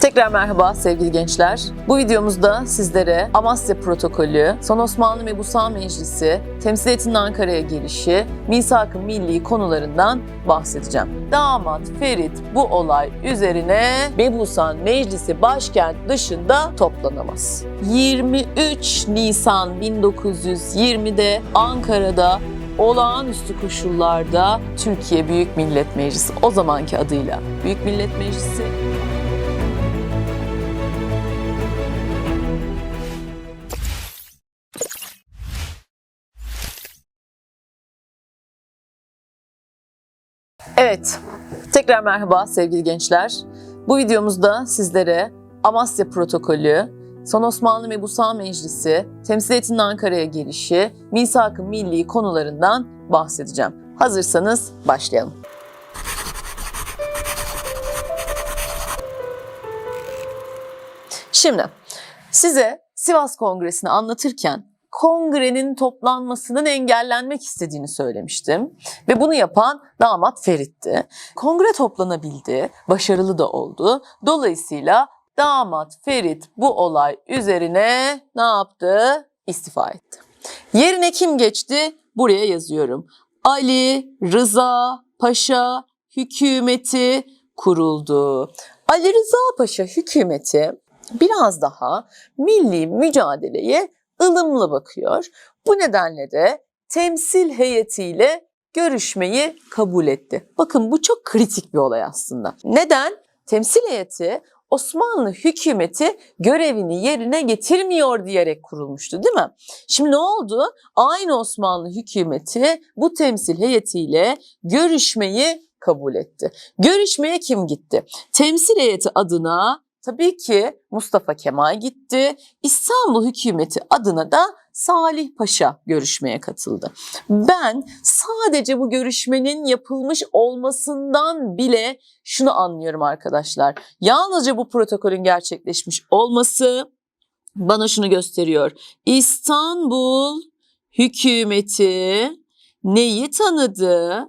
Tekrar merhaba sevgili gençler. Bu videomuzda sizlere Amasya Protokolü, Son Osmanlı Mebusan Meclisi, Temsiliyetinin Ankara'ya gelişi, Misak-ı Milli konularından bahsedeceğim. Damat Ferit bu olay üzerine Mebusan Meclisi başkent dışında toplanamaz. 23 Nisan 1920'de Ankara'da olağanüstü koşullarda Türkiye Büyük Millet Meclisi o zamanki adıyla Büyük Millet Meclisi Evet, tekrar merhaba sevgili gençler. Bu videomuzda sizlere Amasya Protokolü, Son Osmanlı Mebusan Meclisi, Temsiliyetinin Ankara'ya gelişi, Misak-ı Milli konularından bahsedeceğim. Hazırsanız başlayalım. Şimdi size Sivas Kongresi'ni anlatırken kongrenin toplanmasının engellenmek istediğini söylemiştim. Ve bunu yapan damat Ferit'ti. Kongre toplanabildi, başarılı da oldu. Dolayısıyla damat Ferit bu olay üzerine ne yaptı? İstifa etti. Yerine kim geçti? Buraya yazıyorum. Ali Rıza Paşa hükümeti kuruldu. Ali Rıza Paşa hükümeti biraz daha milli mücadeleye ılımlı bakıyor. Bu nedenle de temsil heyetiyle görüşmeyi kabul etti. Bakın bu çok kritik bir olay aslında. Neden? Temsil heyeti Osmanlı hükümeti görevini yerine getirmiyor diyerek kurulmuştu değil mi? Şimdi ne oldu? Aynı Osmanlı hükümeti bu temsil heyetiyle görüşmeyi kabul etti. Görüşmeye kim gitti? Temsil heyeti adına tabii ki Mustafa Kemal gitti. İstanbul hükümeti adına da Salih Paşa görüşmeye katıldı. Ben sadece bu görüşmenin yapılmış olmasından bile şunu anlıyorum arkadaşlar. Yalnızca bu protokolün gerçekleşmiş olması bana şunu gösteriyor. İstanbul hükümeti neyi tanıdı?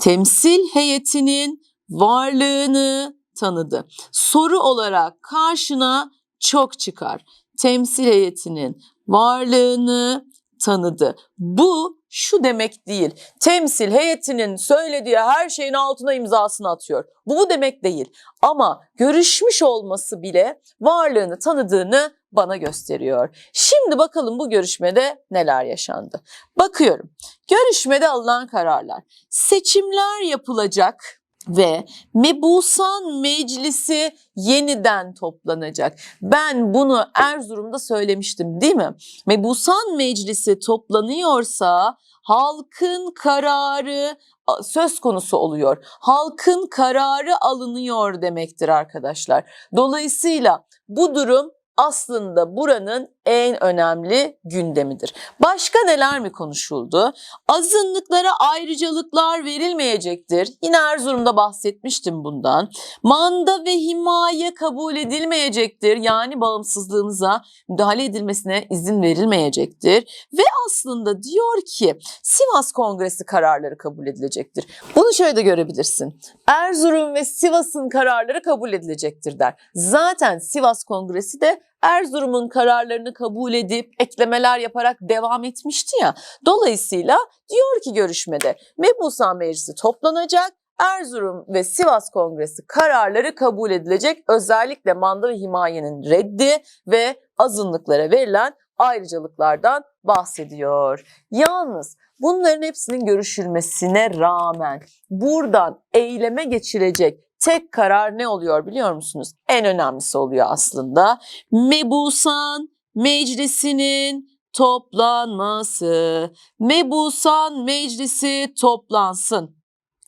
Temsil heyetinin varlığını tanıdı. Soru olarak karşına çok çıkar. Temsil heyetinin varlığını tanıdı. Bu şu demek değil. Temsil heyetinin söylediği her şeyin altına imzasını atıyor. Bu bu demek değil. Ama görüşmüş olması bile varlığını tanıdığını bana gösteriyor. Şimdi bakalım bu görüşmede neler yaşandı. Bakıyorum. Görüşmede alınan kararlar. Seçimler yapılacak ve Mebusan Meclisi yeniden toplanacak. Ben bunu Erzurum'da söylemiştim değil mi? Mebusan Meclisi toplanıyorsa halkın kararı söz konusu oluyor. Halkın kararı alınıyor demektir arkadaşlar. Dolayısıyla bu durum aslında buranın en önemli gündemidir. Başka neler mi konuşuldu? Azınlıklara ayrıcalıklar verilmeyecektir. Yine Erzurum'da bahsetmiştim bundan. Manda ve himaye kabul edilmeyecektir. Yani bağımsızlığımıza müdahale edilmesine izin verilmeyecektir. Ve aslında diyor ki Sivas Kongresi kararları kabul edilecektir. Bunu şöyle de görebilirsin. Erzurum ve Sivas'ın kararları kabul edilecektir der. Zaten Sivas Kongresi de Erzurum'un kararlarını kabul edip eklemeler yaparak devam etmişti ya. Dolayısıyla diyor ki görüşmede Mebusan Meclisi toplanacak. Erzurum ve Sivas Kongresi kararları kabul edilecek. Özellikle manda ve himayenin reddi ve azınlıklara verilen ayrıcalıklardan bahsediyor. Yalnız bunların hepsinin görüşülmesine rağmen buradan eyleme geçilecek tek karar ne oluyor biliyor musunuz? En önemlisi oluyor aslında. Mebusan Meclisi'nin toplanması. Mebusan Meclisi toplansın.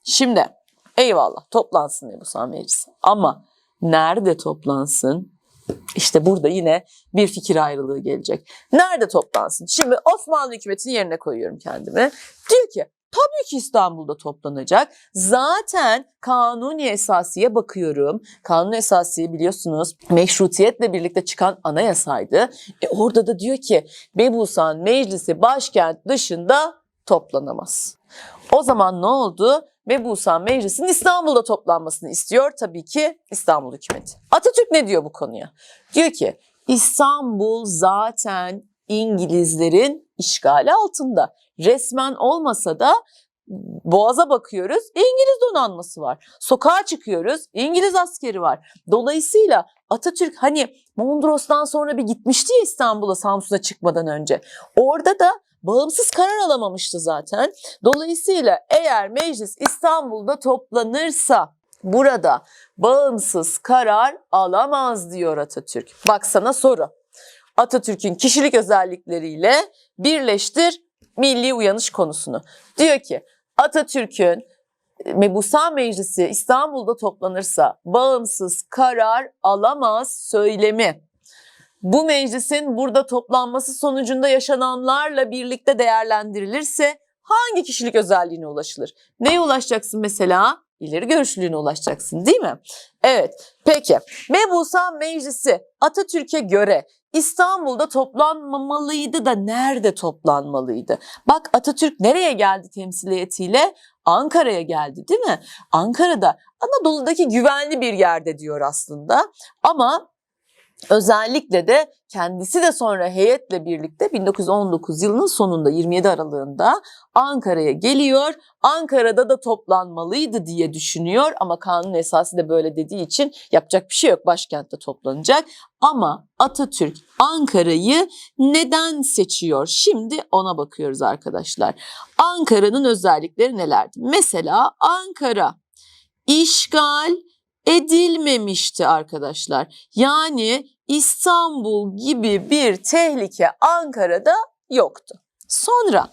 Şimdi eyvallah toplansın Mebusan Meclisi. Ama nerede toplansın? İşte burada yine bir fikir ayrılığı gelecek. Nerede toplansın? Şimdi Osmanlı hükümetinin yerine koyuyorum kendimi. Diyor ki Tabii ki İstanbul'da toplanacak. Zaten kanuni esasiye bakıyorum. Kanuni esasiye biliyorsunuz meşrutiyetle birlikte çıkan anayasaydı. E orada da diyor ki Mebusan Meclisi başkent dışında toplanamaz. O zaman ne oldu? Mebusan Meclisi'nin İstanbul'da toplanmasını istiyor tabii ki İstanbul hükümeti. Atatürk ne diyor bu konuya? Diyor ki İstanbul zaten İngilizlerin işgali altında. Resmen olmasa da Boğaz'a bakıyoruz, İngiliz donanması var. Sokağa çıkıyoruz, İngiliz askeri var. Dolayısıyla Atatürk hani Mondros'tan sonra bir gitmişti ya İstanbul'a Samsun'a çıkmadan önce. Orada da bağımsız karar alamamıştı zaten. Dolayısıyla eğer meclis İstanbul'da toplanırsa burada bağımsız karar alamaz diyor Atatürk. Bak sana soru. Atatürk'ün kişilik özellikleriyle birleştir milli uyanış konusunu. Diyor ki Atatürk'ün Mebusan Meclisi İstanbul'da toplanırsa bağımsız karar alamaz söylemi. Bu meclisin burada toplanması sonucunda yaşananlarla birlikte değerlendirilirse hangi kişilik özelliğine ulaşılır? Neye ulaşacaksın mesela? İleri görüşlülüğüne ulaşacaksın değil mi? Evet peki Mebusan Meclisi Atatürk'e göre İstanbul'da toplanmamalıydı da nerede toplanmalıydı? Bak Atatürk nereye geldi temsiliyetiyle? Ankara'ya geldi değil mi? Ankara'da Anadolu'daki güvenli bir yerde diyor aslında. Ama özellikle de kendisi de sonra heyetle birlikte 1919 yılının sonunda 27 Aralığında Ankara'ya geliyor. Ankara'da da toplanmalıydı diye düşünüyor ama kanun esası da böyle dediği için yapacak bir şey yok. Başkentte toplanacak. Ama Atatürk Ankara'yı neden seçiyor? Şimdi ona bakıyoruz arkadaşlar. Ankara'nın özellikleri nelerdi? Mesela Ankara işgal edilmemişti arkadaşlar. Yani İstanbul gibi bir tehlike Ankara'da yoktu. Sonra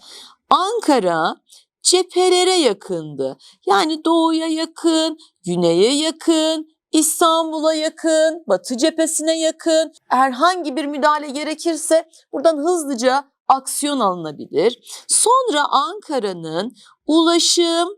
Ankara cephelere yakındı. Yani doğuya yakın, güneye yakın, İstanbul'a yakın, batı cephesine yakın. Herhangi bir müdahale gerekirse buradan hızlıca aksiyon alınabilir. Sonra Ankara'nın ulaşım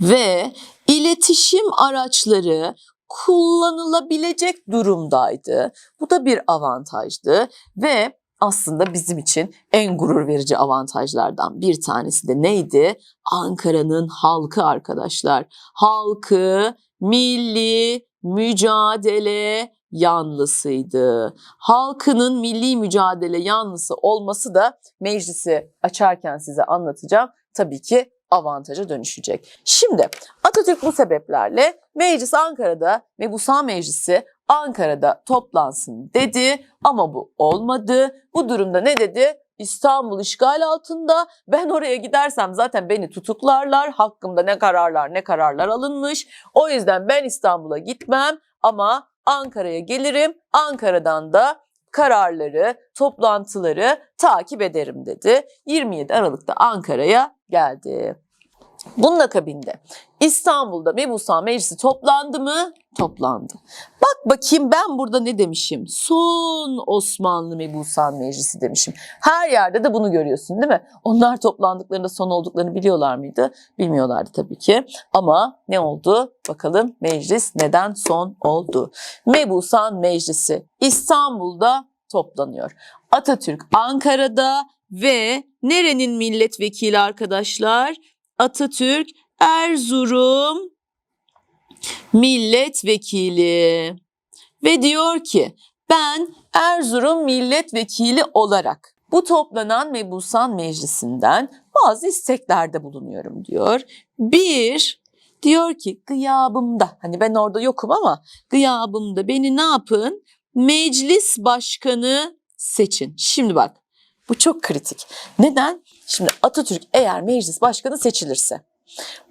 ve iletişim araçları kullanılabilecek durumdaydı. Bu da bir avantajdı ve aslında bizim için en gurur verici avantajlardan bir tanesi de neydi? Ankara'nın halkı arkadaşlar. Halkı milli mücadele yanlısıydı. Halkının milli mücadele yanlısı olması da meclisi açarken size anlatacağım. Tabii ki avantaja dönüşecek. Şimdi Atatürk bu sebeplerle meclis Ankara'da ve bu sağ meclisi Ankara'da toplansın dedi ama bu olmadı. Bu durumda ne dedi? İstanbul işgal altında. Ben oraya gidersem zaten beni tutuklarlar. Hakkımda ne kararlar ne kararlar alınmış. O yüzden ben İstanbul'a gitmem ama Ankara'ya gelirim. Ankara'dan da kararları, toplantıları takip ederim dedi. 27 Aralık'ta Ankara'ya geldi. Bunun akabinde İstanbul'da Mebusan Meclisi toplandı mı? Toplandı. Bak bakayım ben burada ne demişim? Son Osmanlı Mebusan Meclisi demişim. Her yerde de bunu görüyorsun değil mi? Onlar toplandıklarında son olduklarını biliyorlar mıydı? Bilmiyorlardı tabii ki. Ama ne oldu? Bakalım meclis neden son oldu? Mebusan Meclisi İstanbul'da toplanıyor. Atatürk Ankara'da ve nerenin milletvekili arkadaşlar? Atatürk Erzurum milletvekili ve diyor ki ben Erzurum milletvekili olarak bu toplanan Mebusan Meclisi'nden bazı isteklerde bulunuyorum diyor. Bir, diyor ki gıyabımda hani ben orada yokum ama gıyabımda beni ne yapın? Meclis başkanı seçin. Şimdi bak bu çok kritik. Neden? Şimdi Atatürk eğer meclis başkanı seçilirse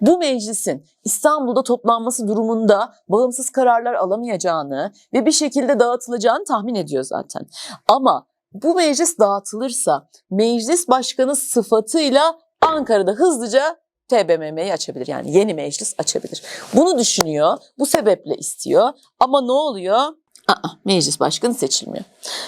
bu meclisin İstanbul'da toplanması durumunda bağımsız kararlar alamayacağını ve bir şekilde dağıtılacağını tahmin ediyor zaten. Ama bu meclis dağıtılırsa meclis başkanı sıfatıyla Ankara'da hızlıca TBMM'yi açabilir. Yani yeni meclis açabilir. Bunu düşünüyor. Bu sebeple istiyor. Ama ne oluyor? Aa, meclis başkanı seçilmiyor.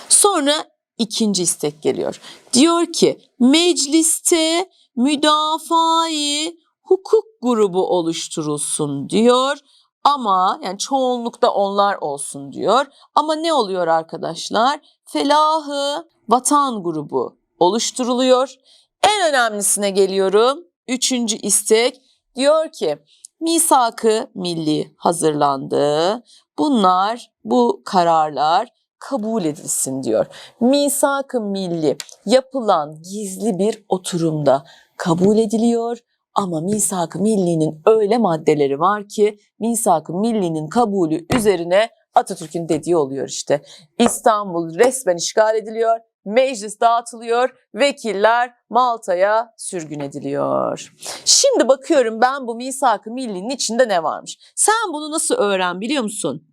Sonra ikinci istek geliyor. Diyor ki mecliste müdafai hukuk grubu oluşturulsun diyor. Ama yani çoğunlukta onlar olsun diyor. Ama ne oluyor arkadaşlar? Felahı vatan grubu oluşturuluyor. En önemlisine geliyorum. Üçüncü istek Diyor ki misak-ı milli hazırlandı. Bunlar bu kararlar kabul edilsin diyor. Misak-ı milli yapılan gizli bir oturumda kabul ediliyor. Ama misak-ı millinin öyle maddeleri var ki misak-ı millinin kabulü üzerine Atatürk'ün dediği oluyor işte. İstanbul resmen işgal ediliyor, meclis dağıtılıyor, vekiller Malta'ya sürgün ediliyor. Şimdi bakıyorum ben bu misak-ı millinin içinde ne varmış? Sen bunu nasıl öğren biliyor musun?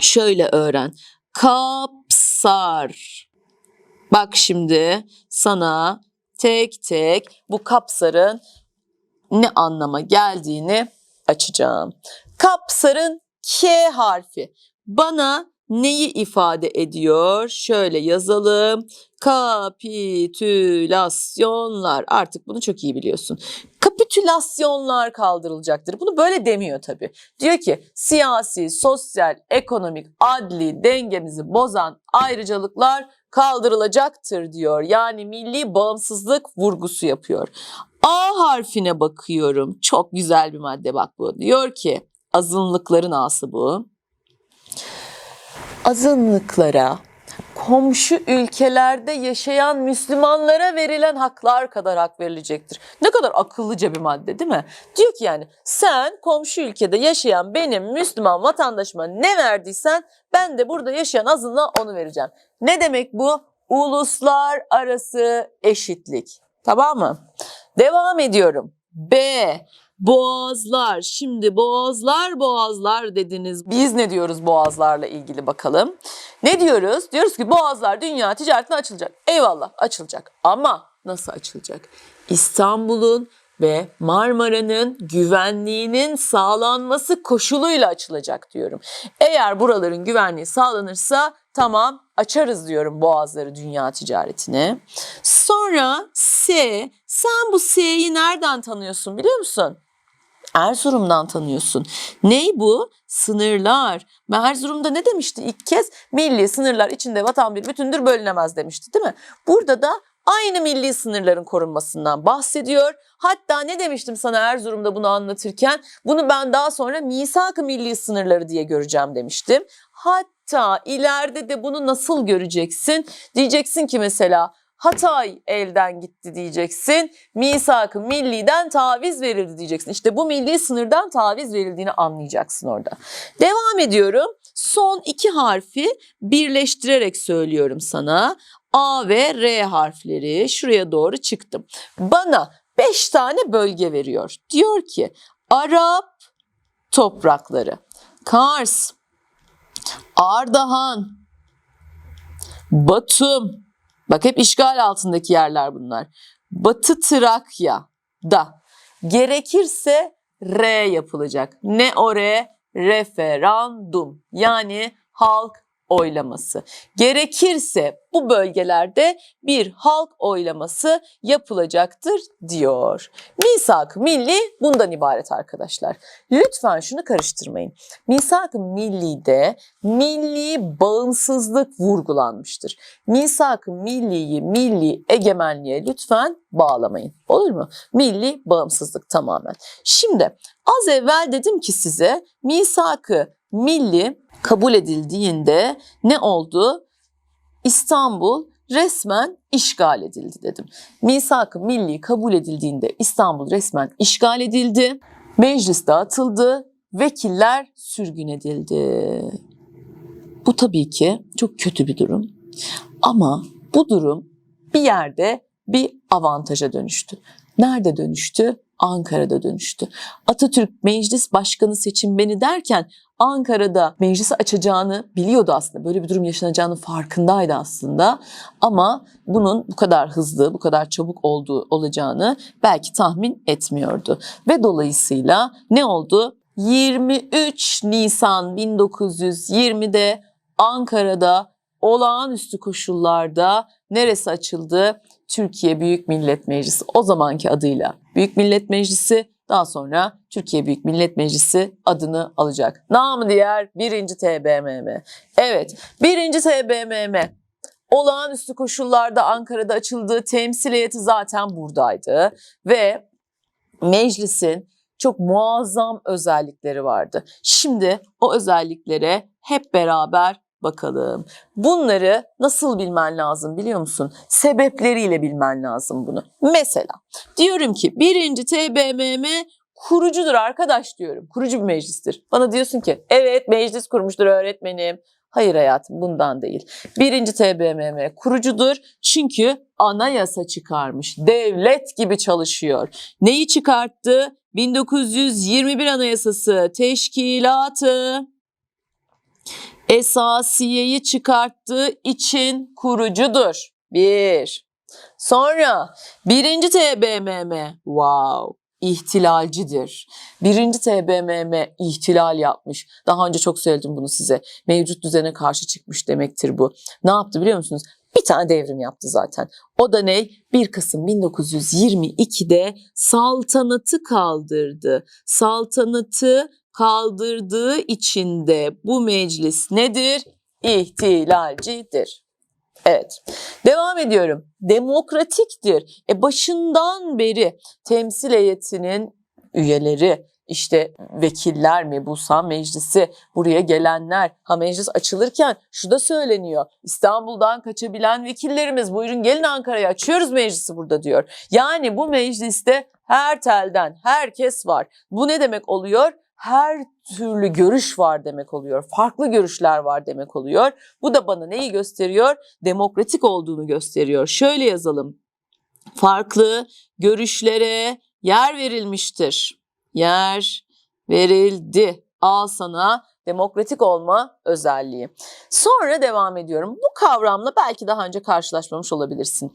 Şöyle öğren. Kapsar. Bak şimdi sana tek tek bu kapsarın ne anlama geldiğini açacağım. Kapsarın K harfi bana neyi ifade ediyor? Şöyle yazalım. Kapitülasyonlar. Artık bunu çok iyi biliyorsun. Kapitülasyonlar kaldırılacaktır. Bunu böyle demiyor tabii. Diyor ki siyasi, sosyal, ekonomik, adli dengemizi bozan ayrıcalıklar kaldırılacaktır diyor. Yani milli bağımsızlık vurgusu yapıyor. A harfine bakıyorum. Çok güzel bir madde bak bu. Diyor ki azınlıkların A'sı bu. Azınlıklara komşu ülkelerde yaşayan Müslümanlara verilen haklar kadar hak verilecektir. Ne kadar akıllıca bir madde değil mi? Diyor ki yani sen komşu ülkede yaşayan benim Müslüman vatandaşıma ne verdiysen ben de burada yaşayan azınlığa onu vereceğim. Ne demek bu? Uluslararası eşitlik. Tamam mı? Devam ediyorum. B. Boğazlar. Şimdi boğazlar boğazlar dediniz. Biz ne diyoruz boğazlarla ilgili bakalım. Ne diyoruz? Diyoruz ki boğazlar dünya ticaretine açılacak. Eyvallah açılacak. Ama nasıl açılacak? İstanbul'un ve Marmara'nın güvenliğinin sağlanması koşuluyla açılacak diyorum. Eğer buraların güvenliği sağlanırsa tamam açarız diyorum boğazları dünya ticaretine. Sonra S. Sen bu S'yi nereden tanıyorsun biliyor musun? Erzurum'dan tanıyorsun. Ney bu? Sınırlar. Erzurum'da ne demişti ilk kez? Milli sınırlar içinde vatan bir bütündür bölünemez demişti değil mi? Burada da aynı milli sınırların korunmasından bahsediyor. Hatta ne demiştim sana Erzurum'da bunu anlatırken? Bunu ben daha sonra misak-ı milli sınırları diye göreceğim demiştim. Hatta ileride de bunu nasıl göreceksin? Diyeceksin ki mesela Hatay elden gitti diyeceksin. Misak-ı milliden taviz verildi diyeceksin. İşte bu milli sınırdan taviz verildiğini anlayacaksın orada. Devam ediyorum. Son iki harfi birleştirerek söylüyorum sana. A ve R harfleri şuraya doğru çıktım. Bana beş tane bölge veriyor. Diyor ki Arap toprakları, Kars, Ardahan, Batum, bak hep işgal altındaki yerler bunlar. Batı Trakya'da gerekirse R yapılacak. Ne o R? Referandum yani halk oylaması. Gerekirse bu bölgelerde bir halk oylaması yapılacaktır diyor. Misak milli bundan ibaret arkadaşlar. Lütfen şunu karıştırmayın. Misak millide milli bağımsızlık vurgulanmıştır. Misak milliyi milli egemenliğe lütfen bağlamayın. Olur mu? Milli bağımsızlık tamamen. Şimdi az evvel dedim ki size misak-ı milli kabul edildiğinde ne oldu? İstanbul resmen işgal edildi dedim. Misak-ı milli kabul edildiğinde İstanbul resmen işgal edildi. Meclis dağıtıldı. Vekiller sürgün edildi. Bu tabii ki çok kötü bir durum. Ama bu durum bir yerde bir avantaja dönüştü. Nerede dönüştü? Ankara'da dönüştü. Atatürk meclis başkanı seçin beni derken Ankara'da meclisi açacağını biliyordu aslında. Böyle bir durum yaşanacağının farkındaydı aslında. Ama bunun bu kadar hızlı, bu kadar çabuk olduğu olacağını belki tahmin etmiyordu. Ve dolayısıyla ne oldu? 23 Nisan 1920'de Ankara'da olağanüstü koşullarda neresi açıldı? Türkiye Büyük Millet Meclisi o zamanki adıyla Büyük Millet Meclisi daha sonra Türkiye Büyük Millet Meclisi adını alacak. Namı diğer 1. TBMM. Evet 1. TBMM olağanüstü koşullarda Ankara'da açıldığı temsil heyeti zaten buradaydı ve meclisin çok muazzam özellikleri vardı. Şimdi o özelliklere hep beraber bakalım. Bunları nasıl bilmen lazım biliyor musun? Sebepleriyle bilmen lazım bunu. Mesela diyorum ki birinci TBMM kurucudur arkadaş diyorum. Kurucu bir meclistir. Bana diyorsun ki evet meclis kurmuştur öğretmenim. Hayır hayatım bundan değil. Birinci TBMM kurucudur çünkü anayasa çıkarmış. Devlet gibi çalışıyor. Neyi çıkarttı? 1921 Anayasası Teşkilatı esasiyeyi çıkarttığı için kurucudur. Bir. Sonra birinci TBMM, wow, ihtilalcidir. Birinci TBMM ihtilal yapmış. Daha önce çok söyledim bunu size. Mevcut düzene karşı çıkmış demektir bu. Ne yaptı biliyor musunuz? Bir tane devrim yaptı zaten. O da ne? 1 Kasım 1922'de saltanatı kaldırdı. Saltanatı kaldırdığı için de bu meclis nedir? İhtilalcidir. Evet. Devam ediyorum. Demokratiktir. E başından beri temsil heyetinin üyeleri, işte vekiller mi, Busan Meclisi, buraya gelenler, ha meclis açılırken şu da söyleniyor. İstanbul'dan kaçabilen vekillerimiz buyurun gelin Ankara'ya açıyoruz meclisi burada diyor. Yani bu mecliste her telden herkes var. Bu ne demek oluyor? her türlü görüş var demek oluyor. Farklı görüşler var demek oluyor. Bu da bana neyi gösteriyor? Demokratik olduğunu gösteriyor. Şöyle yazalım. Farklı görüşlere yer verilmiştir. Yer verildi. Al sana demokratik olma özelliği. Sonra devam ediyorum. Bu kavramla belki daha önce karşılaşmamış olabilirsin.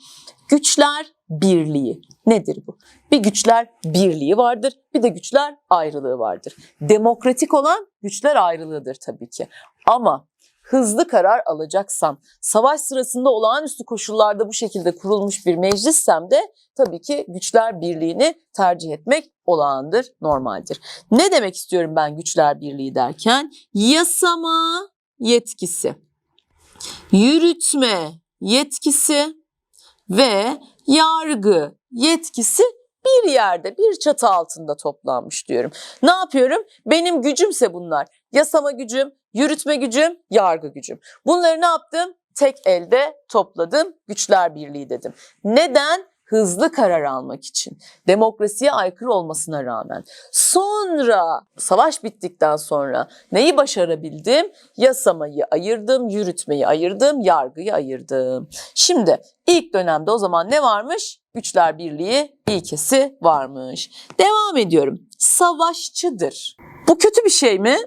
Güçler birliği. Nedir bu? Bir güçler birliği vardır, bir de güçler ayrılığı vardır. Demokratik olan güçler ayrılığıdır tabii ki. Ama hızlı karar alacaksam, savaş sırasında olağanüstü koşullarda bu şekilde kurulmuş bir meclissem de tabii ki güçler birliğini tercih etmek olağandır, normaldir. Ne demek istiyorum ben güçler birliği derken? Yasama yetkisi, yürütme yetkisi ve yargı yetkisi bir yerde, bir çatı altında toplanmış diyorum. Ne yapıyorum? Benim gücümse bunlar. Yasama gücüm, yürütme gücüm, yargı gücüm. Bunları ne yaptım? Tek elde topladım, güçler birliği dedim. Neden? Hızlı karar almak için. Demokrasiye aykırı olmasına rağmen. Sonra, savaş bittikten sonra neyi başarabildim? Yasamayı ayırdım, yürütmeyi ayırdım, yargıyı ayırdım. Şimdi ilk dönemde o zaman ne varmış? Güçler Birliği ilkesi varmış. Devam ediyorum. Savaşçıdır. Bu kötü bir şey mi?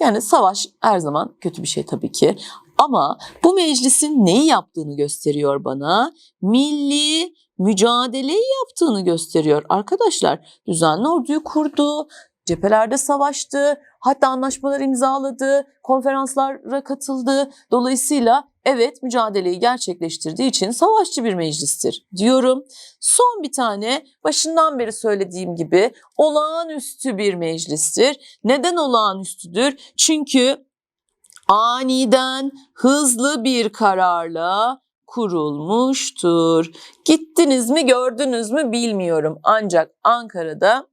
Yani savaş her zaman kötü bir şey tabii ki. Ama bu meclisin neyi yaptığını gösteriyor bana. Milli mücadeleyi yaptığını gösteriyor. Arkadaşlar düzenli orduyu kurdu, cephelerde savaştı, hatta anlaşmalar imzaladı, konferanslara katıldı. Dolayısıyla evet mücadeleyi gerçekleştirdiği için savaşçı bir meclistir diyorum. Son bir tane başından beri söylediğim gibi olağanüstü bir meclistir. Neden olağanüstüdür? Çünkü aniden hızlı bir kararla kurulmuştur. Gittiniz mi gördünüz mü bilmiyorum. Ancak Ankara'da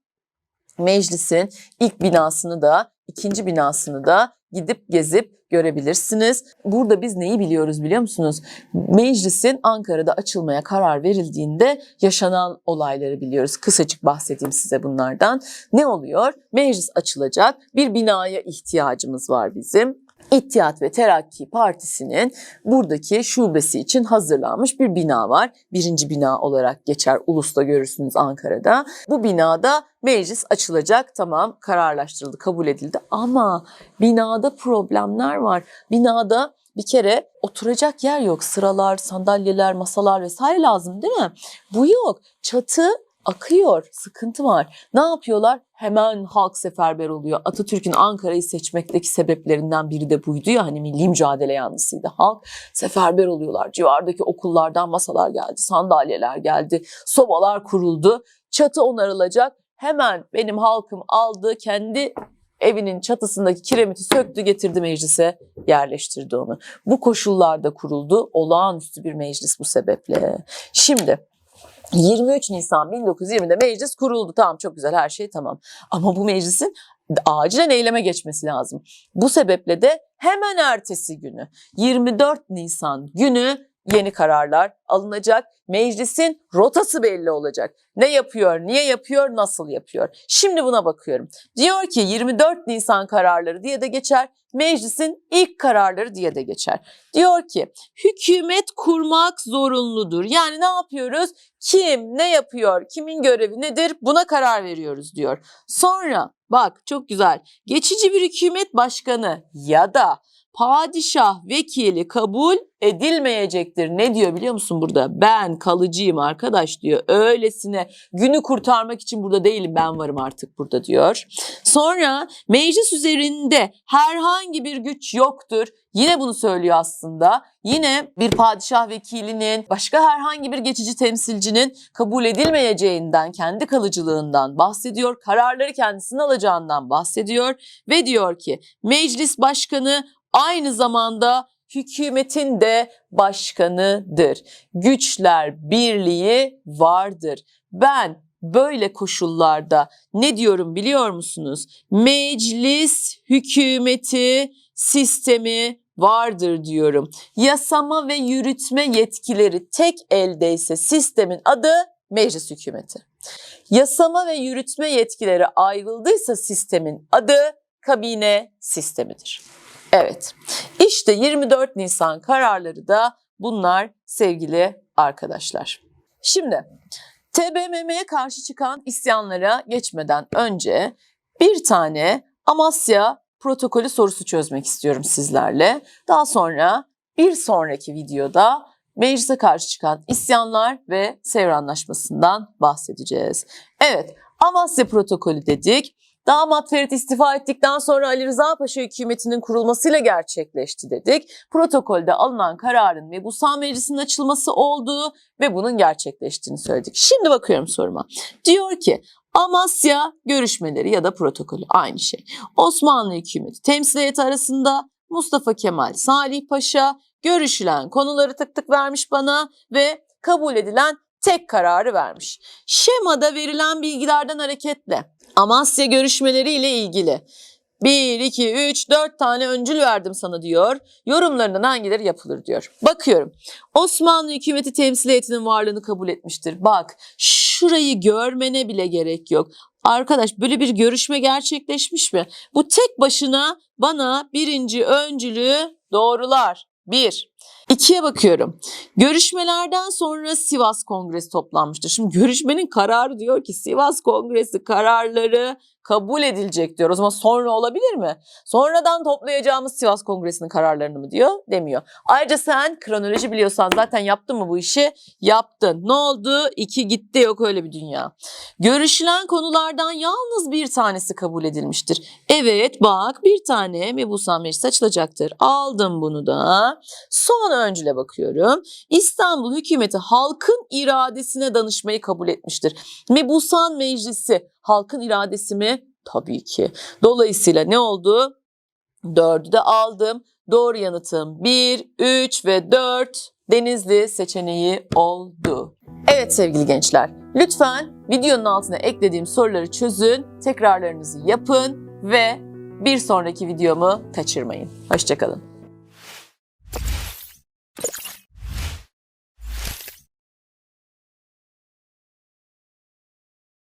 meclisin ilk binasını da ikinci binasını da gidip gezip görebilirsiniz. Burada biz neyi biliyoruz biliyor musunuz? Meclisin Ankara'da açılmaya karar verildiğinde yaşanan olayları biliyoruz. Kısacık bahsedeyim size bunlardan. Ne oluyor? Meclis açılacak. Bir binaya ihtiyacımız var bizim. İttihat ve Terakki Partisi'nin buradaki şubesi için hazırlanmış bir bina var. Birinci bina olarak geçer. Ulus'ta görürsünüz Ankara'da. Bu binada meclis açılacak. Tamam kararlaştırıldı, kabul edildi. Ama binada problemler var. Binada bir kere oturacak yer yok. Sıralar, sandalyeler, masalar vesaire lazım değil mi? Bu yok. Çatı akıyor, sıkıntı var. Ne yapıyorlar? Hemen halk seferber oluyor. Atatürk'ün Ankara'yı seçmekteki sebeplerinden biri de buydu ya hani milli mücadele yanlısıydı. Halk seferber oluyorlar. Civardaki okullardan masalar geldi, sandalyeler geldi, sobalar kuruldu. Çatı onarılacak. Hemen benim halkım aldı kendi evinin çatısındaki kiremiti söktü getirdi meclise yerleştirdi onu. Bu koşullarda kuruldu olağanüstü bir meclis bu sebeple. Şimdi 23 Nisan 1920'de meclis kuruldu. Tamam çok güzel her şey tamam. Ama bu meclisin acilen eyleme geçmesi lazım. Bu sebeple de hemen ertesi günü 24 Nisan günü yeni kararlar alınacak. Meclisin rotası belli olacak. Ne yapıyor, niye yapıyor, nasıl yapıyor? Şimdi buna bakıyorum. Diyor ki 24 Nisan kararları diye de geçer. Meclisin ilk kararları diye de geçer. Diyor ki hükümet kurmak zorunludur. Yani ne yapıyoruz? Kim ne yapıyor, kimin görevi nedir buna karar veriyoruz diyor. Sonra bak çok güzel geçici bir hükümet başkanı ya da padişah vekili kabul edilmeyecektir. Ne diyor biliyor musun burada? Ben kalıcıyım arkadaş diyor. Öylesine günü kurtarmak için burada değilim ben varım artık burada diyor. Sonra meclis üzerinde herhangi bir güç yoktur. Yine bunu söylüyor aslında. Yine bir padişah vekilinin, başka herhangi bir geçici temsilcinin kabul edilmeyeceğinden, kendi kalıcılığından bahsediyor. Kararları kendisinin alacağından bahsediyor ve diyor ki meclis başkanı aynı zamanda hükümetin de başkanıdır. Güçler birliği vardır. Ben böyle koşullarda ne diyorum biliyor musunuz? Meclis hükümeti sistemi vardır diyorum. Yasama ve yürütme yetkileri tek eldeyse sistemin adı meclis hükümeti. Yasama ve yürütme yetkileri ayrıldıysa sistemin adı kabine sistemidir. Evet. İşte 24 Nisan kararları da bunlar sevgili arkadaşlar. Şimdi TBMM'ye karşı çıkan isyanlara geçmeden önce bir tane Amasya protokolü sorusu çözmek istiyorum sizlerle. Daha sonra bir sonraki videoda meclise karşı çıkan isyanlar ve Sevr Anlaşması'ndan bahsedeceğiz. Evet, Amasya protokolü dedik. Damat Ferit istifa ettikten sonra Ali Rıza Paşa hükümetinin kurulmasıyla gerçekleşti dedik. Protokolde alınan kararın Mebusan Meclisi'nin açılması olduğu ve bunun gerçekleştiğini söyledik. Şimdi bakıyorum soruma. Diyor ki Amasya görüşmeleri ya da protokolü aynı şey. Osmanlı hükümeti temsil heyeti arasında Mustafa Kemal Salih Paşa görüşülen konuları tık tık vermiş bana ve kabul edilen tek kararı vermiş. Şemada verilen bilgilerden hareketle Amasya görüşmeleri ile ilgili 1, 2, 3, 4 tane öncül verdim sana diyor. Yorumlarından hangileri yapılır diyor. Bakıyorum. Osmanlı hükümeti temsil heyetinin varlığını kabul etmiştir. Bak şurayı görmene bile gerek yok. Arkadaş böyle bir görüşme gerçekleşmiş mi? Bu tek başına bana birinci öncülü doğrular. Bir. İkiye bakıyorum. Görüşmelerden sonra Sivas Kongresi toplanmıştır. Şimdi görüşmenin kararı diyor ki Sivas Kongresi kararları kabul edilecek diyor. O zaman sonra olabilir mi? Sonradan toplayacağımız Sivas Kongresi'nin kararlarını mı diyor? Demiyor. Ayrıca sen kronoloji biliyorsan zaten yaptın mı bu işi? Yaptın. Ne oldu? İki gitti yok öyle bir dünya. Görüşülen konulardan yalnız bir tanesi kabul edilmiştir. Evet bak bir tane Mebusan Meclisi açılacaktır. Aldım bunu da. Son öncüle bakıyorum. İstanbul hükümeti halkın iradesine danışmayı kabul etmiştir. Mebusan Meclisi halkın iradesi mi? Tabii ki. Dolayısıyla ne oldu? Dördü de aldım. Doğru yanıtım 1, 3 ve 4 Denizli seçeneği oldu. Evet sevgili gençler, lütfen videonun altına eklediğim soruları çözün, tekrarlarınızı yapın ve bir sonraki videomu kaçırmayın. Hoşçakalın.